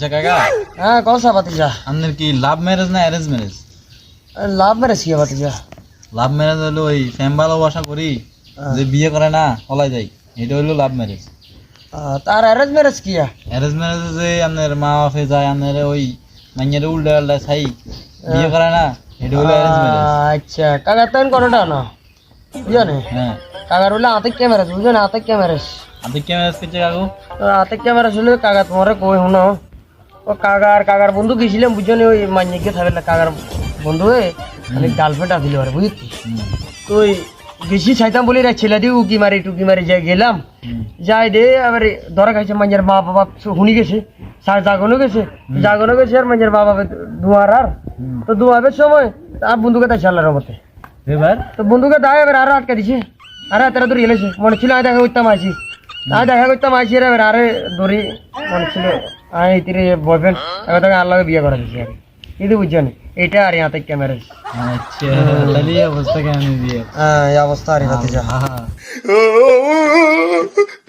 আচ্ছা কাকা। হ্যাঁ বাতিজা আপনার কি লাভ ম্যারেজ না arrange marriage? Love love marriage হলো ওই প্রেম ভালোবাসা করি যে বিয়ে করে না পলাই যায় এটা হলো লাভ ম্যারেজ। তার অ্যারেঞ্জ ম্যারেজ কি অ্যারেঞ্জ ম্যারেজে যে আপনার মা বাপে যায় আপনার ওই মাইয়ারে উল্টা উল্টা ছাই বিয়ে করে না এটা হলো অ্যারেঞ্জ ম্যারেজ। আচ্ছা কাকার তেন কোনটা না? বুঝলি হ্যাঁ কাকার হলে ক্যামেরা আপনি কি করছে কাকু? ক্যামেরা কাকা তোমার কই শুনো। ও কাকার কাকার বন্ধু গেছিলাম বুঝলি ওই মাইনিকে থাকলে কাকার বন্ধু হয়ে মানে গার্লফ্রেন্ড আসছিল আর বুঝলি তো ওই বেশি চাইতাম বলি রে ছেলে দিয়ে উকি মারি টুকি মারি যাই গেলাম। যাই দে আবার ধরা খাইছে মাঞ্জার মা বাবা শুনি গেছে সার জাগনো গেছে জাগনো গেছে আর মাঞ্জার মা বাবা দুয়ার আর। তো দুয়াবের সময় আর বন্ধুকে তাই চাল্লার মতে। এবার? তো বন্ধুকে দায় এবার আরও আটকা দিছে। আরে তারা দূরে গেলেছে মনে ছিল আয় দেখা করতাম আছি আমি দেখা করতাম আছি রে এবার আরে দড়ি মনে ছিল। আমি তিরে বয়ফ্রেন্ড এবার তাকে আল্লাহকে বিয়ে করা দিছি আর কিন্তু বুঝছেন এটা আর ইয়াতে ক্যামেরা আচ্ছা এই অবস্থা কেন বিয়ে হ্যাঁ এই অবস্থা আর ইয়াতে যা। আহা।